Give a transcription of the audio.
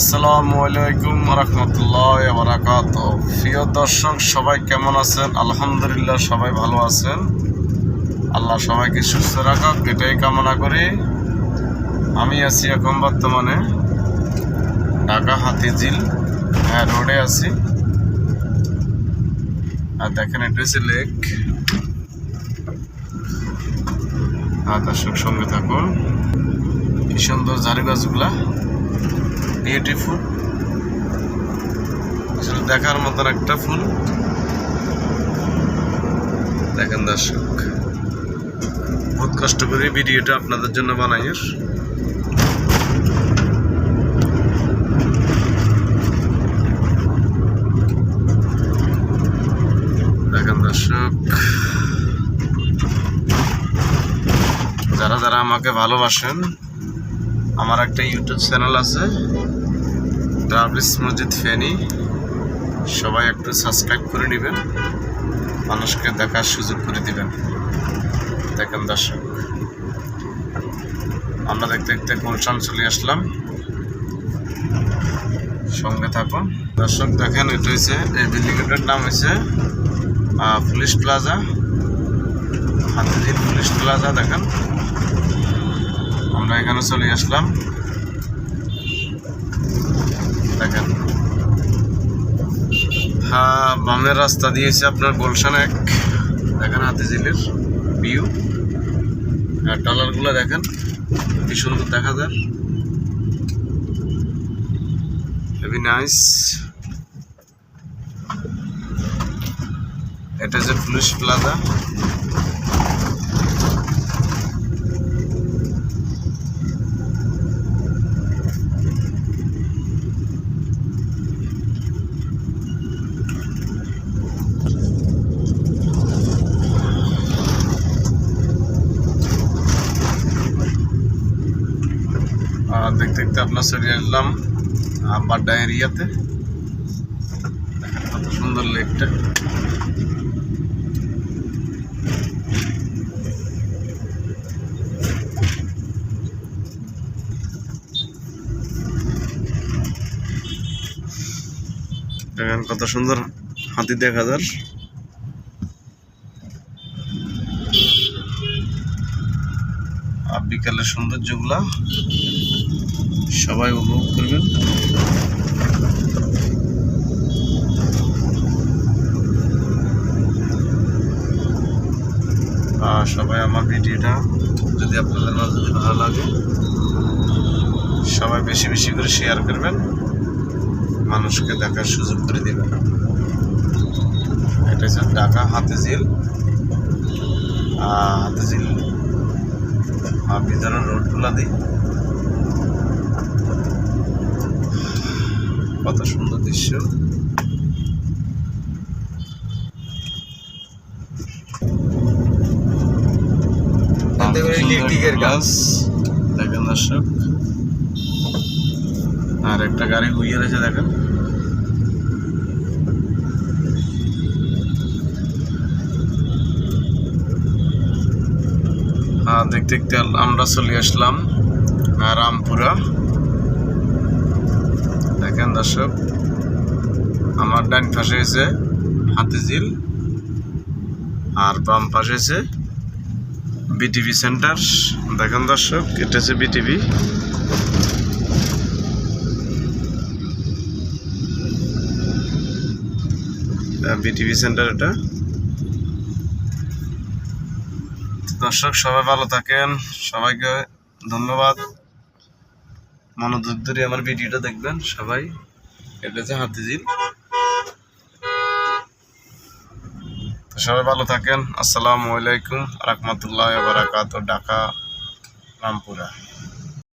আসসালামু আলাইকুম রহমতুল্লাহ বারাকাত প্রিয় দর্শক, সবাই কেমন আছেন? আলহামদুলিল্লাহ সবাই ভালো আছেন। আল্লাহ সবাইকে সুস্থ রাখা এটাই কামনা করি। আমি আছি এখন বর্তমানে ঢাকা হাতিঝিল হ্যাঁ রোডে আছি। আর দেখেন এটা হচ্ছে লেক আর দর্শক সঙ্গে থাকুন। কি সুন্দর ঝাড়ু গাছগুলা। বিউটিফুল আসলে দেখার মতন একটা ফুল। দেখেন দর্শক, বহুত কষ্ট করে ভিডিওটা আপনাদের জন্য বানাই দেখেন দর্শক, যারা যারা আমাকে ভালোবাসেন আমার একটা ইউটিউব চ্যানেল আছে। ট্রাভেলস মসজিদ ফেনি সবাই একটু সাবস্ক্রাইব করে নেবেন। মানুষকে দেখার সুযোগ করে দিবেন। দেখেন দর্শক। আমরা দেখতে দেখতে গুলশান চলে আসলাম। সঙ্গে থাকুন। দর্শক দেখেন এটা হচ্ছে এই বিল্ডিংটার নাম আহ, police plaza Hatirjheel police plaza দেখেন। আমরা এখানে চলে আসলাম। দেখেন। হ্যাঁ বামের রাস্তা দিয়েছে আপনার গুলশান এক। দেখেন হাতিঝিলের ভিউ আর টলারগুলো দেখেন, কি সুন্দর দেখা যায়। নাইস এটা হচ্ছে পুলিশ প্লাজা আর দেখতে আপনার চলে আসলাম বাড্ডা এরিয়াতে কত সুন্দর লেকটা। কত সুন্দর হাতি দেখা যার বিকালের সৌন্দর্যগুলা সবাই উপভোগ করবেন। আর সবাই আমার ভিডিওটা যদি আপনাদের যদি ভালো লাগে, সবাই বেশি বেশি করে শেয়ার করবেন, মানুষকে দেখার সুযোগ করে দেবেন। এটা হচ্ছে ঢাকা হাতিঝিল। হাতে হাতিঝিল আর ভিতরের রোডগুলা দিই। কত সুন্দর দৃশ্য। দেখেন দর্শক। আর একটা গাড়ি হুইয়ে রয়েছে দেখেন। দেখতে দেখতে আমরা চলে আসলাম রামপুরা। দেখেন দর্শক, আমার ডান পাশে হয়েছে হাতিঝিল, আর বাম পাশে হয়েছে বিটিভি সেন্টার। দেখেন দর্শক, এটা হচ্ছে বিটিভি। বিটিভি সেন্টার এটা। দর্শক, সবাই ভালো থাকেন। সবাইকে ধন্যবাদ। মনোযোগ ধরে আমার ভিডিওটা দেখবেন সবাই। এটা হচ্ছে হাতিঝিল। সবাই ভালো থাকেন। আসসালামু আলাইকুম রহমতুল্লাহ বারাকাত ঢাকা, রামপুরা।